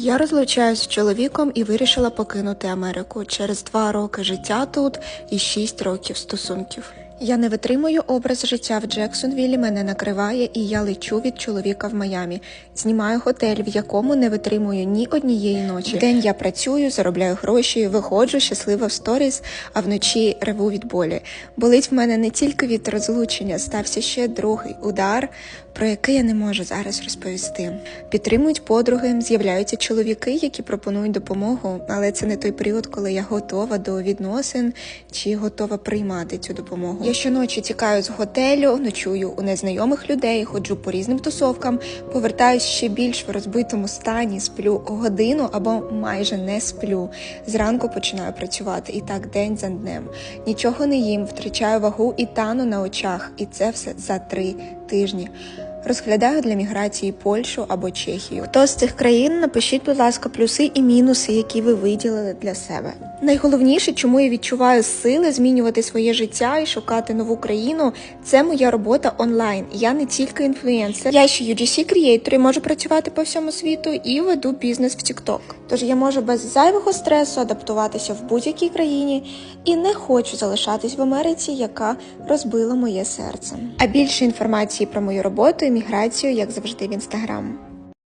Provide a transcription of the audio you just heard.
Я розлучаюсь з чоловіком і вирішила покинути Америку через два роки життя тут і шість років стосунків. Я не витримую образ життя в Джексонвілі, мене накриває, і я лечу від чоловіка в Майамі. Знімаю готель, в якому не витримую ні однієї ночі. Вдень я працюю, заробляю гроші, виходжу щаслива в сторіс, а вночі реву від болі. Болить в мене не тільки від розлучення, стався ще другий удар, про який я не можу зараз розповісти. Підтримують подруги, з'являються чоловіки, які пропонують допомогу, але це не той період, коли я готова до відносин чи готова приймати цю допомогу. Я щоночі тікаю з готелю, ночую у незнайомих людей, ходжу по різним тусовкам, повертаюсь ще більш в розбитому стані, сплю годину або майже не сплю. Зранку починаю працювати і так день за днем. Нічого не їм, втрачаю вагу і тану на очах, і це все за три тижні. Розглядаю для міграції Польщу або Чехію. Хто з цих країн? Напишіть, будь ласка, плюси і мінуси, які ви виділили для себе. Найголовніше, чому я відчуваю сили змінювати своє життя і шукати нову країну, це моя робота онлайн. Я не тільки інфлюенсер, я ще UGC creator і можу працювати по всьому світу і веду бізнес в TikTok. Тож я можу без зайвого стресу адаптуватися в будь-якій країні і не хочу залишатись в Америці, яка розбила моє серце. А більше інформації про мою роботу і міграцію, як завжди, в інстаграм.